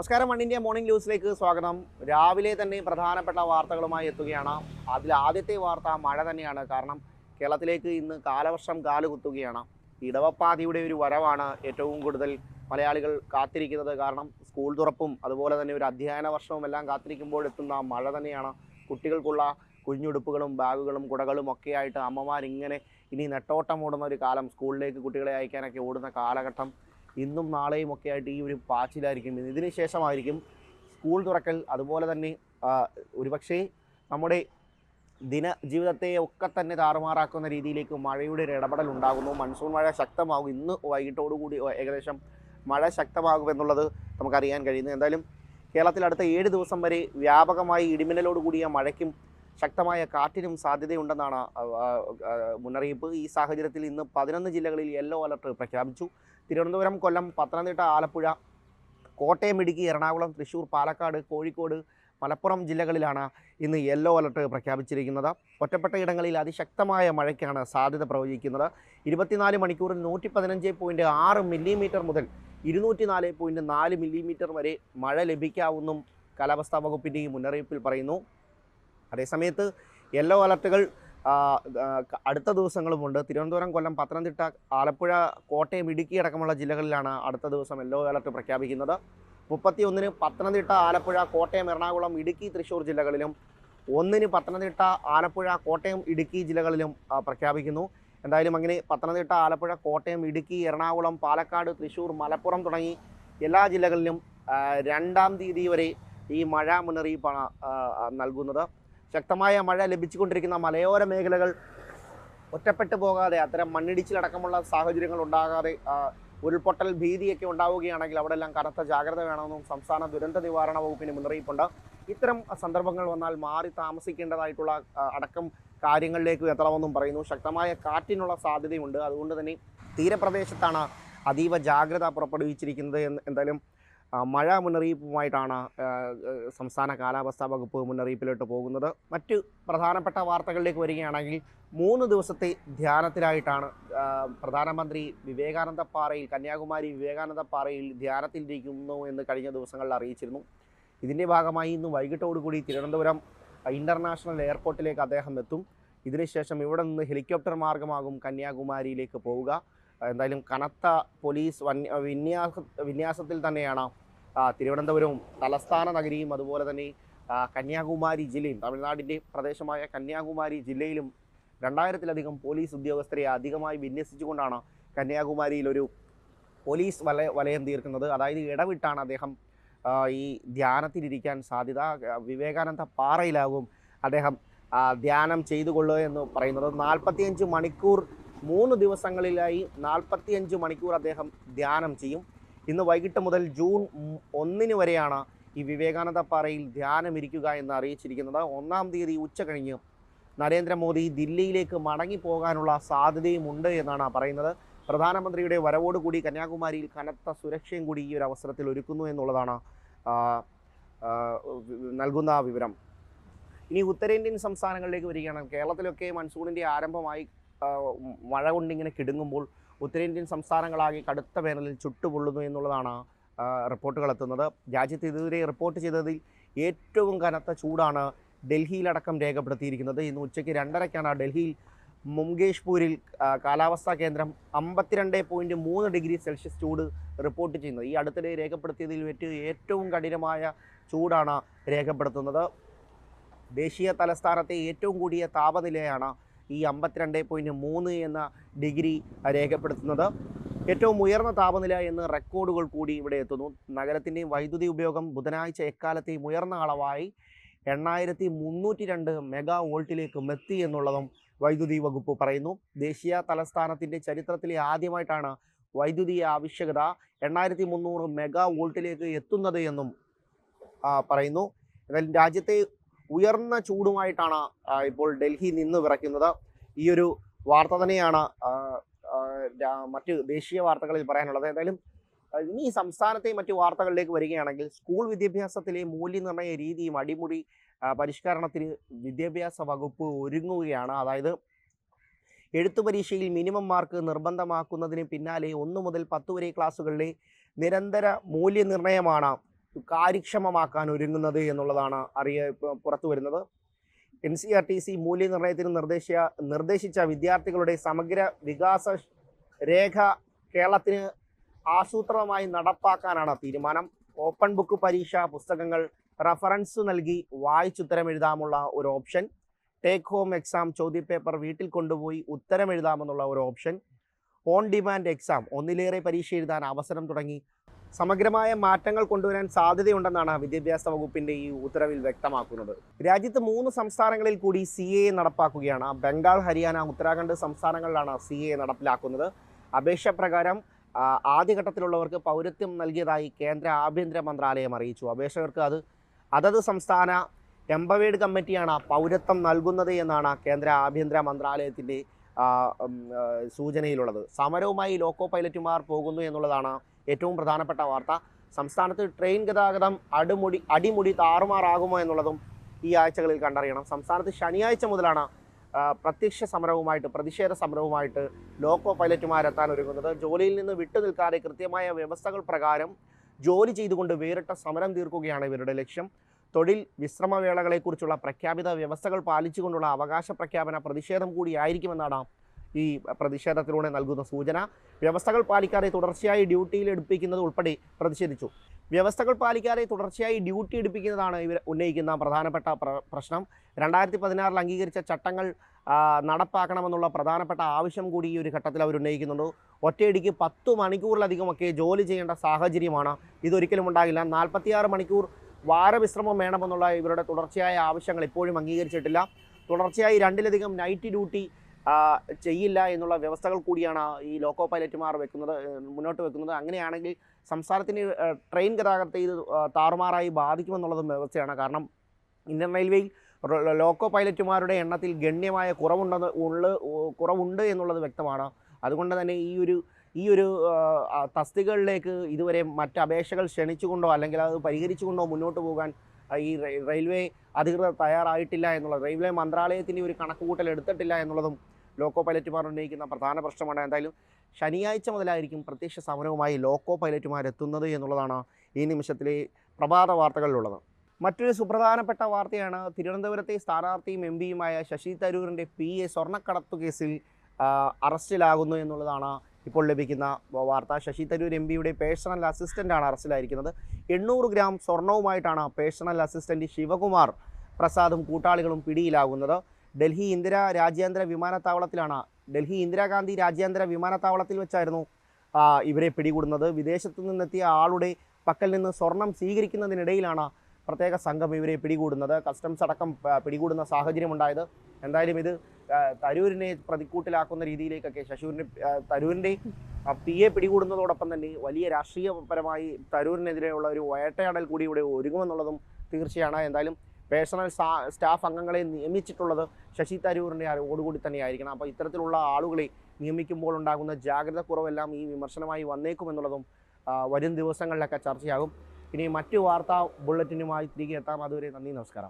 നമസ്കാരം one India morning ന്യൂസിലേക്ക് സ്വാഗതം. രാവിലെ തന്നെ പ്രധാനപ്പെട്ട വാർത്തകളുമായി എത്തുകയാണ്. അതിൽ ആദ്യത്തെ വാർത്ത മഴ തന്നെയാണ്. കാരണം കേരളത്തിലേക്ക് ഇന്ന് കാലവർഷം കാലുകുത്തുകയാണ്. ഇടവപ്പാതിയുടെ ഒരു വരവാണ് ഏറ്റവും കൂടുതൽ മലയാളികൾ കാത്തിരിക്കുന്നത്. കാരണം സ്കൂൾ തുറപ്പും അതുപോലെ തന്നെ ഒരു അധ്യയന വർഷവും എല്ലാം കാത്തിരിക്കുമ്പോൾ എത്തുന്ന മഴ തന്നെയാണ്. കുട്ടികൾക്കുള്ള കുഞ്ഞുടുപ്പുകളും ബാഗുകളും കുടകളും ഒക്കെയായിട്ട് അമ്മമാരിങ്ങനെ ഇനി നെട്ടോട്ടം ഓടുന്ന ഒരു കാലം സ്കൂളിലേക്ക് കുട്ടികളെ അയക്കാനൊക്കെ ഓടുന്ന കാലഘട്ടം ഇന്നും നാളെയും ഒക്കെ ആയിട്ട് ഈ ഒരു പാച്ചിലായിരിക്കും. ഇതിന് ശേഷമായിരിക്കും സ്കൂൾ തുറക്കൽ. അതുപോലെ തന്നെ ഒരുപക്ഷേ നമ്മുടെ ദിന ജീവിതത്തെ ഒക്കെ തന്നെ താറുമാറാക്കുന്ന രീതിയിലേക്ക് മഴയുടെ ഒരു ഇടപെടൽ ഉണ്ടാകുന്നു. മൺസൂൺ മഴ ശക്തമാകും. ഇന്ന് വൈകിട്ടോടുകൂടി ഏകദേശം മഴ ശക്തമാകുമെന്നുള്ളത് നമുക്കറിയാൻ കഴിയുന്നു. എന്തായാലും കേരളത്തിൽ അടുത്ത ഏഴ് ദിവസം വരെ വ്യാപകമായി ഇടിമിന്നലോട് കൂടിയ മഴയ്ക്കും ശക്തമായ കാറ്റിനും സാധ്യതയുണ്ടെന്നാണ് മുന്നറിയിപ്പ്. ഈ സാഹചര്യത്തിൽ ഇന്ന് പതിനൊന്ന് ജില്ലകളിൽ യെല്ലോ അലർട്ട് പ്രഖ്യാപിച്ചു. തിരുവനന്തപുരം കൊല്ലം പത്തനംതിട്ട ആലപ്പുഴ കോട്ടയം ഇടുക്കി എറണാകുളം തൃശ്ശൂർ പാലക്കാട് കോഴിക്കോട് മലപ്പുറം ജില്ലകളിലാണ് ഇന്ന് യെല്ലോ അലർട്ട് പ്രഖ്യാപിച്ചിരിക്കുന്നത്. ഒറ്റപ്പെട്ട ഇടങ്ങളിൽ അതിശക്തമായ മഴയ്ക്കാണ് സാധ്യത പ്രവചിക്കുന്നത്. ഇരുപത്തിനാല് മണിക്കൂറിൽ നൂറ്റി പതിനഞ്ച് പോയിന്റ് ആറ് മില്ലിമീറ്റർ മുതൽ ഇരുന്നൂറ്റി നാല് പോയിന്റ് നാല് മില്ലിമീറ്റർ വരെ മഴ ലഭിക്കാവുന്നും കാലാവസ്ഥാ വകുപ്പിന്റെ ഈ മുന്നറിയിപ്പിൽ പറയുന്നു. അതേസമയത്ത് യെല്ലോ അലർട്ടുകൾ അടുത്ത ദിവസങ്ങളുമുണ്ട്. തിരുവനന്തപുരം കൊല്ലം പത്തനംതിട്ട ആലപ്പുഴ കോട്ടയം ഇടുക്കി അടക്കമുള്ള ജില്ലകളിലാണ് അടുത്ത ദിവസം യെല്ലോ അലർട്ട് പ്രഖ്യാപിക്കുന്നത്. മുപ്പത്തി ഒന്നിന് പത്തനംതിട്ട ആലപ്പുഴ കോട്ടയം എറണാകുളം ഇടുക്കി തൃശ്ശൂർ ജില്ലകളിലും ഒന്നിന് പത്തനംതിട്ട ആലപ്പുഴ കോട്ടയം ഇടുക്കി ജില്ലകളിലും പ്രഖ്യാപിക്കുന്നു. എന്തായാലും അങ്ങനെ പത്തനംതിട്ട ആലപ്പുഴ കോട്ടയം ഇടുക്കി എറണാകുളം പാലക്കാട് തൃശ്ശൂർ മലപ്പുറം തുടങ്ങി എല്ലാ ജില്ലകളിലും രണ്ടാം തീയതി വരെ ഈ മഴ മുന്നറിയിപ്പാണ് നൽകുന്നത്. ശക്തമായ മഴ ലഭിച്ചുകൊണ്ടിരിക്കുന്ന മലയോര മേഖലകൾ ഒറ്റപ്പെട്ടു പോകാതെ അത്തരം മണ്ണിടിച്ചിലടക്കമുള്ള സാഹചര്യങ്ങൾ ഉണ്ടാകാതെ ഉരുൾപൊട്ടൽ ഭീതിയൊക്കെ ഉണ്ടാവുകയാണെങ്കിൽ അവിടെ എല്ലാം കനത്ത ജാഗ്രത വേണമെന്നും സംസ്ഥാന ദുരന്ത നിവാരണ വകുപ്പിന് മുന്നറിയിപ്പുണ്ട്. ഇത്തരം സന്ദർഭങ്ങൾ വന്നാൽ മാറി താമസിക്കേണ്ടതായിട്ടുള്ള അടക്കം കാര്യങ്ങളിലേക്ക് എത്തണമെന്നും പറയുന്നു. ശക്തമായ കാറ്റിനുള്ള സാധ്യതയുണ്ട്. അതുകൊണ്ട് തന്നെ തീരപ്രദേശത്താണ് അതീവ ജാഗ്രത പുറപ്പെടുവിച്ചിരിക്കുന്നത് എന്ന് എന്തായാലും മഴ മുന്നറിയിപ്പുമായിട്ടാണ് സംസ്ഥാന കാലാവസ്ഥാ വകുപ്പ് മുന്നറിയിപ്പിലോട്ട് പോകുന്നത്. മറ്റ് പ്രധാനപ്പെട്ട വാർത്തകളിലേക്ക് വരികയാണെങ്കിൽ മൂന്ന് ദിവസത്തെ ധ്യാനത്തിലായിട്ടാണ് പ്രധാനമന്ത്രി വിവേകാനന്ദ പാറയിൽ കന്യാകുമാരി വിവേകാനന്ദ പാറയിൽ ധ്യാനത്തിലിരിക്കുന്നു എന്ന് കഴിഞ്ഞ ദിവസങ്ങളിൽ അറിയിച്ചിരുന്നു. ഇതിന്റെ ഭാഗമായി ഇന്ന് വൈകിട്ടോടുകൂടി തിരുവനന്തപുരം ഇന്റർനാഷണൽ എയർപോർട്ടിലേക്ക് അദ്ദേഹം എത്തും. ഇതിനുശേഷം ഇവിടെ നിന്ന് ഹെലികോപ്റ്റർ മാർഗമാകും കന്യാകുമാരിയിലേക്ക് പോവുക. എന്തായാലും കനത്ത പോലീസ് വന്യ വിന്യാസ വിന്യാസത്തിൽ തന്നെയാണ് തിരുവനന്തപുരവും തലസ്ഥാന നഗരിയും അതുപോലെ തന്നെ കന്യാകുമാരി ജില്ലയും തമിഴ്നാടിന്റെ പ്രദേശമായ കന്യാകുമാരി ജില്ലയിലും രണ്ടായിരത്തിലധികം പോലീസ് ഉദ്യോഗസ്ഥരെ അധികമായി വിന്യസിച്ചുകൊണ്ടാണ് കന്യാകുമാരിയിൽ ഒരു പോലീസ് വല വലയം തീർക്കുന്നത്. അതായത് ഇടവിട്ടാണ് അദ്ദേഹം ഈ ധ്യാനത്തിലിരിക്കാൻ സാധ്യത വിവേകാനന്ദ പാറയിലാകും അദ്ദേഹം ധ്യാനം ചെയ്തു കൊള്ളുക എന്ന് പറയുന്നത്. നാൽപ്പത്തിയഞ്ച് മണിക്കൂർ മൂന്ന് ദിവസങ്ങളിലായി നാൽപ്പത്തിയഞ്ച് മണിക്കൂർ അദ്ദേഹം ധ്യാനം ചെയ്യും. ഇന്ന് വൈകിട്ട് മുതൽ ജൂൺ ഒന്നിന് വരെയാണ് ഈ വിവേകാനന്ദ പാറയിൽ ധ്യാനം ഇരിക്കുക എന്ന് അറിയിച്ചിരിക്കുന്നത്. ഒന്നാം തീയതി ഉച്ച കഴിഞ്ഞ് നരേന്ദ്രമോദി ദില്ലിയിലേക്ക് മടങ്ങി പോകാനുള്ള സാധ്യതയുമുണ്ട് എന്നാണ് പറയുന്നത്. പ്രധാനമന്ത്രിയുടെ വരവോടുകൂടി കന്യാകുമാരിയിൽ കനത്ത സുരക്ഷയും കൂടി ഈ ഒരു അവസരത്തിൽ ഒരുക്കുന്നു എന്നുള്ളതാണ് നൽകുന്ന വിവരം. ഇനി ഉത്തരേന്ത്യൻ സംസ്ഥാനങ്ങളിലേക്ക് വരികയാണ്. കേരളത്തിലൊക്കെ മൺസൂണിന്റെ ആരംഭമായി മഴ കൊണ്ടിങ്ങനെ കിടുങ്ങുമ്പോൾ ഉത്തരേന്ത്യൻ സംസ്ഥാനങ്ങളാകെ കടുത്ത വേനലിൽ ചുട്ടുപൊള്ളുന്നു എന്നുള്ളതാണ് റിപ്പോർട്ടുകൾ എത്തുന്നത്. രാജ്യത്ത് ഇതുവരെ റിപ്പോർട്ട് ചെയ്തതിൽ ഏറ്റവും കനത്ത ചൂടാണ് ഡൽഹിയിലടക്കം രേഖപ്പെടുത്തിയിരിക്കുന്നത്. ഇന്ന് ഉച്ചയ്ക്ക് രണ്ടരയ്ക്കാണ് ഡൽഹിയിൽ മുംഗേഷ്പൂരിൽ കാലാവസ്ഥാ കേന്ദ്രം അമ്പത്തിരണ്ട് പോയിന്റ് മൂന്ന് ഡിഗ്രി സെൽഷ്യസ് ചൂട് റിപ്പോർട്ട് ചെയ്യുന്നത് ഈ അടുത്തിടെ രേഖപ്പെടുത്തിയതിൽ വെച്ച് ഏറ്റവും കഠിനമായ ചൂടാണ് രേഖപ്പെടുത്തുന്നത്. ദേശീയ തലസ്ഥാനത്തെ ഏറ്റവും കൂടിയ താപനിലയാണ് ഈ അമ്പത്തിരണ്ട് പോയിന്റ് മൂന്ന് എന്ന ഡിഗ്രി രേഖപ്പെടുത്തുന്നത്. ഏറ്റവും ഉയർന്ന താപനില എന്ന് റെക്കോർഡുകൾ കൂടി ഇവിടെ എത്തുന്നു. നഗരത്തിന്റെയും വൈദ്യുതി ഉപയോഗം ബുധനാഴ്ച എക്കാലത്തെയും ഉയർന്ന അളവായി എണ്ണായിരത്തി മുന്നൂറ്റി രണ്ട് മെഗാ വോൾട്ടിലേക്ക് എത്തി എന്നുള്ളതും വൈദ്യുതി വകുപ്പ് പറയുന്നു. ദേശീയ തലസ്ഥാനത്തിന്റെ ചരിത്രത്തിലെ ആദ്യമായിട്ടാണ് വൈദ്യുതി ആവശ്യകത എണ്ണായിരത്തി മുന്നൂറ് മെഗാ വോൾട്ടിലേക്ക് എത്തുന്നത് എന്നും പറയുന്നു. എന്നാൽ രാജ്യത്തെ ഉയർന്ന ചൂടുമായിട്ടാണ് ഇപ്പോൾ ഡൽഹി നിന്ന് വിറയ്ക്കുന്നത്. ഈ ഒരു വാർത്ത തന്നെയാണ് മറ്റ് ദേശീയ വാർത്തകളിൽ പറയാനുള്ളത്. എന്തായാലും ഇനി സംസ്ഥാനത്തെ മറ്റു വാർത്തകളിലേക്ക് വരികയാണെങ്കിൽ സ്കൂൾ വിദ്യാഭ്യാസത്തിലെ മൂല്യനിർണയ രീതിയും അടിമുടി പരിഷ്കരണത്തിന് വിദ്യാഭ്യാസ വകുപ്പ് ഒരുങ്ങുകയാണ്. അതായത് എഴുത്തു പരീക്ഷയിൽ മിനിമം മാർക്ക് നിർബന്ധമാക്കുന്നതിന് പിന്നാലെ ഒന്ന് മുതൽ പത്ത് വരെ ക്ലാസ്സുകളിലെ നിരന്തര മൂല്യനിർണയമാണ് കാര്യക്ഷമമാക്കാൻ ഒരുങ്ങുന്നത് എന്നുള്ളതാണ് അറിയ പുറത്തു വരുന്നത്. N C R T C മൂല്യനിർണയത്തിന് നിർദ്ദേശ നിർദ്ദേശിച്ച വിദ്യാർത്ഥികളുടെ സമഗ്ര വികാസ രേഖ കേരളത്തിന് ആസൂത്രണമായി നടപ്പാക്കാനാണ് തീരുമാനം. ഓപ്പൺ ബുക്ക് പരീക്ഷ പുസ്തകങ്ങൾ റഫറൻസ് നൽകി വായിച്ചുത്തരം എഴുതാമുള്ള ഒരു ഓപ്ഷൻ ടേക്ക് ഹോം എക്സാം ചോദ്യപേപ്പർ വീട്ടിൽ കൊണ്ടുപോയി ഉത്തരം എഴുതാമെന്നുള്ള ഒരു ഓപ്ഷൻ ഓൺ ഡിമാൻഡ് എക്സാം ഒന്നിലേറെ പരീക്ഷ എഴുതാൻ അവസരം തുടങ്ങി. സമഗ്രമായ മാറ്റങ്ങൾ കൊണ്ടുവരാൻ സാധ്യതയുണ്ടെന്നാണ് വിദ്യാഭ്യാസ വകുപ്പിന്റെ ഈ ഉത്തരവിൽ വ്യക്തമാക്കുന്നത്. രാജ്യത്ത് മൂന്ന് സംസ്ഥാനങ്ങളിൽ കൂടി സി എ നടപ്പാക്കുകയാണ്. ബംഗാൾ ഹരിയാന ഉത്തരാഖണ്ഡ് സംസ്ഥാനങ്ങളിലാണ് സി എ നടപ്പിലാക്കുന്നത്. അപേക്ഷ പ്രകാരം ആദ്യഘട്ടത്തിലുള്ളവർക്ക് പൗരത്വം നൽകിയതായി കേന്ദ്ര ആഭ്യന്തര മന്ത്രാലയം അറിയിച്ചു. അപേക്ഷകർക്ക് അത് അതത് സംസ്ഥാന എംപവേഡ് കമ്മിറ്റിയാണ് പൗരത്വം നൽകുന്നത് എന്നാണ് കേന്ദ്ര ആഭ്യന്തര മന്ത്രാലയത്തിന്റെ സൂചനയിലുള്ളത്. സമരവുമായി ലോക്കോ പൈലറ്റുമാർ പോകുന്നു എന്നുള്ളതാണ് ഏറ്റവും പ്രധാനപ്പെട്ട വാർത്ത. സംസ്ഥാനത്ത് ട്രെയിൻ ഗതാഗതം അടിമുടി അടിമുടി താറുമാറാകുമോ എന്നുള്ളതും ഈ ആഴ്ചകളിൽ കണ്ടറിയണം. സംസ്ഥാനത്ത് ശനിയാഴ്ച മുതലാണ് പ്രത്യക്ഷ സമരവുമായിട്ട് പ്രതിഷേധ സമരവുമായിട്ട് ലോക്കോ പൈലറ്റുമാരെത്താൻ ഒരുങ്ങുന്നത്. ജോലിയിൽ നിന്ന് വിട്ടുനിൽക്കാതെ കൃത്യമായ വ്യവസ്ഥകൾ പ്രകാരം ജോലി ചെയ്തുകൊണ്ട് വേറിട്ട സമരം തീർക്കുകയാണ് ഇവരുടെ ലക്ഷ്യം. തൊഴിൽ വിശ്രമവേളകളെക്കുറിച്ചുള്ള പ്രഖ്യാപിത വ്യവസ്ഥകൾ പാലിച്ചുകൊണ്ടുള്ള അവകാശ പ്രഖ്യാപന പ്രതിഷേധം കൂടിയായിരിക്കുമെന്നാണ് ഈ പ്രതിഷേധത്തിലൂടെ നൽകുന്ന സൂചന. വ്യവസ്ഥകൾ പാലിക്കാതെ തുടർച്ചയായി ഡ്യൂട്ടിയിൽ എടുപ്പിക്കുന്നത് ഉൾപ്പെടെ പ്രതിഷേധിച്ചു. വ്യവസ്ഥകൾ പാലിക്കാതെ തുടർച്ചയായി ഡ്യൂട്ടി എടുപ്പിക്കുന്നതാണ് ഇവർ ഉന്നയിക്കുന്ന പ്രധാനപ്പെട്ട പ്രശ്നം. രണ്ടായിരത്തി പതിനാറിൽ അംഗീകരിച്ച ചട്ടങ്ങൾ നടപ്പാക്കണമെന്നുള്ള പ്രധാനപ്പെട്ട ആവശ്യം കൂടി ഈ ഒരു ഘട്ടത്തിൽ അവർ ഉന്നയിക്കുന്നുണ്ട്. ഒറ്റയടിക്ക് പത്ത് മണിക്കൂറിലധികമൊക്കെ ജോലി ചെയ്യേണ്ട സാഹചര്യമാണ് ഇതൊരിക്കലും ഉണ്ടാകില്ല. നാൽപ്പത്തിയാറ് മണിക്കൂർ വാരവിശ്രമം വേണമെന്നുള്ള ഇവരുടെ തുടർച്ചയായ ആവശ്യങ്ങൾ ഇപ്പോഴും അംഗീകരിച്ചിട്ടില്ല. തുടർച്ചയായി രണ്ടിലധികം നൈറ്റ് ഡ്യൂട്ടി ചെയ്യില്ല എന്നുള്ള വ്യവസ്ഥകൾ കൂടിയാണ് ഈ ലോക്കോ പൈലറ്റുമാർ വെക്കുന്നത് മുന്നോട്ട് വെക്കുന്നത്. അങ്ങനെയാണെങ്കിൽ സംസ്ഥാനത്തിന് ട്രെയിൻ ഗതാഗതത്തെ ഇത് താറുമാറായി ബാധിക്കുമെന്നുള്ളതും വ്യവസ്ഥയാണ്. കാരണം ഇന്ത്യൻ റെയിൽവേയിൽ ലോക്കോ പൈലറ്റുമാരുടെ എണ്ണത്തിൽ ഗണ്യമായ കുറവുണ്ടെന്ന് ഉള്ള കുറവുണ്ട് എന്നുള്ളത് വ്യക്തമാണ്. അതുകൊണ്ട് തന്നെ ഈ ഒരു ഈ ഒരു തസ്തികകളിലേക്ക് ഇതുവരെ മറ്റ് അപേക്ഷകൾ ക്ഷണിച്ചുകൊണ്ടോ അല്ലെങ്കിൽ അത് പരിഹരിച്ചുകൊണ്ടോ മുന്നോട്ട് പോകാൻ ഈ റെയിൽവേ അധികൃതർ തയ്യാറായിട്ടില്ല എന്നുള്ളത് റെയിൽവേ മന്ത്രാലയത്തിന്റെ ഒരു കണക്കുകൂട്ടൽ എടുത്തിട്ടില്ല എന്നുള്ളതും ലോക്കോ പൈലറ്റുമാർ ഉന്നയിക്കുന്ന പ്രധാന പ്രശ്നമാണ്. എന്തായാലും ശനിയാഴ്ച മുതലായിരിക്കും പ്രത്യക്ഷ സമരവുമായി ലോക്കോ പൈലറ്റുമാർ എത്തുന്നത് എന്നുള്ളതാണ് ഈ നിമിഷത്തിലെ പ്രഭാത വാർത്തകളിലുള്ളത്. മറ്റൊരു സുപ്രധാനപ്പെട്ട വാർത്തയാണ് തിരുവനന്തപുരത്തെ സ്ഥാനാർത്ഥിയും എം പിയുമായ ശശി തരൂരിന്റെ പി എ സ്വർണക്കടത്തു കേസിൽ അറസ്റ്റിലാകുന്നു എന്നുള്ളതാണ് ഇപ്പോൾ ലഭിക്കുന്ന വാർത്ത. ശശി തരൂർ എം പിയുടെ പേഴ്സണൽ അസിസ്റ്റന്റാണ് അറസ്റ്റിലായിരിക്കുന്നത്. എണ്ണൂറ് ഗ്രാം സ്വർണവുമായിട്ടാണ് പേഴ്സണൽ അസിസ്റ്റന്റ് ശിവകുമാർ പ്രസാദും കൂട്ടാളികളും പിടിയിലാകുന്നത്. ഡൽഹി ഇന്ദിര രാജ്യാന്തര വിമാനത്താവളത്തിലാണ് ഡൽഹി ഇന്ദിരാഗാന്ധി രാജ്യാന്തര വിമാനത്താവളത്തിൽ വെച്ചായിരുന്നു ഇവരെ പിടികൂടുന്നത്. വിദേശത്തു നിന്നെത്തിയ ആളുടെ പക്കൽ നിന്ന് സ്വർണം സ്വീകരിക്കുന്നതിനിടയിലാണ് പ്രത്യേക സംഘം ഇവരെ പിടികൂടുന്നത്. കസ്റ്റംസ് അടക്കം പിടികൂടുന്ന സാഹചര്യമുണ്ടായത്. എന്തായാലും ഇത് തരൂരിനെ പ്രതിക്കൂട്ടിലാക്കുന്ന രീതിയിലേക്കൊക്കെ ശശൂരിനെ തരൂരിന്റെ പി എ പിടികൂടുന്നതോടൊപ്പം തന്നെ വലിയ രാഷ്ട്രീയപരമായി തരൂരിനെതിരെയുള്ള ഒരു വേട്ടയാടൽ കൂടി ഇവിടെ ഒരുങ്ങുമെന്നുള്ളതും തീർച്ചയാണ്. എന്തായാലും പേഴ്സണൽ സ്റ്റാഫ് അംഗങ്ങളെ നിയമിച്ചിട്ടുള്ളത് ശശി തരൂരിന്റെ അറിവോടുകൂടി തന്നെയായിരിക്കണം. അപ്പോൾ ഇത്തരത്തിലുള്ള ആളുകളെ നിയമിക്കുമ്പോൾ ഉണ്ടാകുന്ന ജാഗ്രത കുറവെല്ലാം ഈ വിമർശനമായി വന്നേക്കുമെന്നുള്ളതും വരും ദിവസങ്ങളിലൊക്കെ ചർച്ചയാകും. ഇനി മറ്റു വാർത്താ ബുള്ളറ്റിനുമായി തിരികെ എത്താം. അതുവരെ നന്ദി നമസ്കാരം.